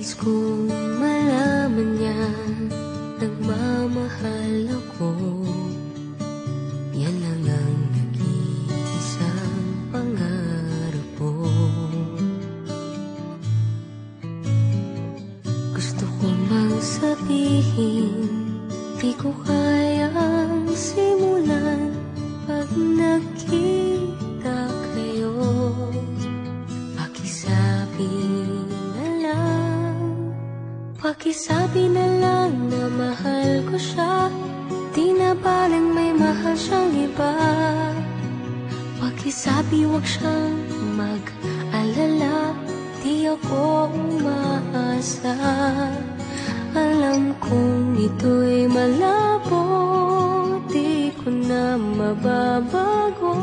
kong malaman niya Nagmamahal ako. Yan lang ang nag-iisang pangarap ko Gusto ko mang sabihin Di ko kayang Pakisabi na lang na mahal ko siya. Di na balang may mahal siyang iba. Pakisabi wag siyang mag-alala. Di ako umaasa. Alam kong ito'y malabo Di ko na mababago.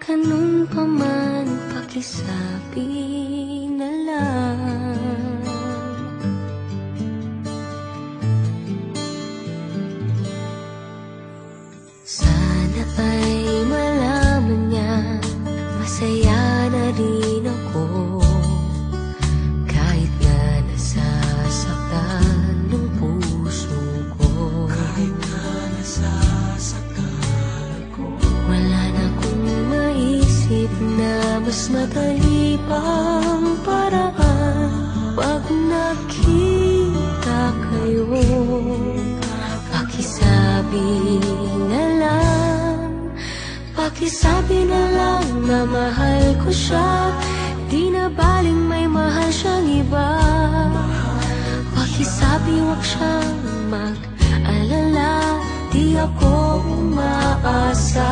Ganun pa man pakisabi Masaya na rin ako. Kahit na nasasaktan ng puso ko. Kahit na nasasaktan ako Wala na akong maisip na mas madali pang Pakisabi na lang na mahal ko siya. Di na baling may mahal siyang iba. Pakisabi wag siyang mag-alala. Di ako umaasa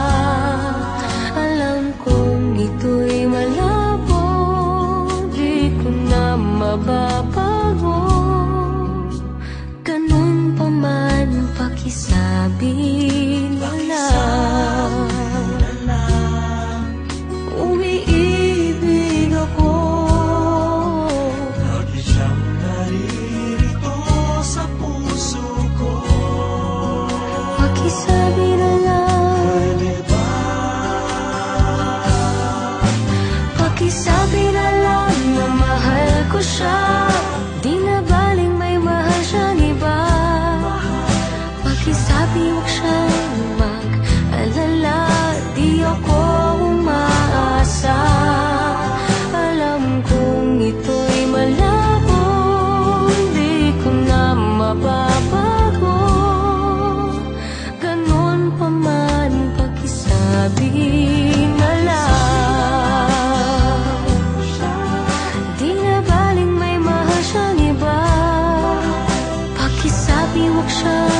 mahal baling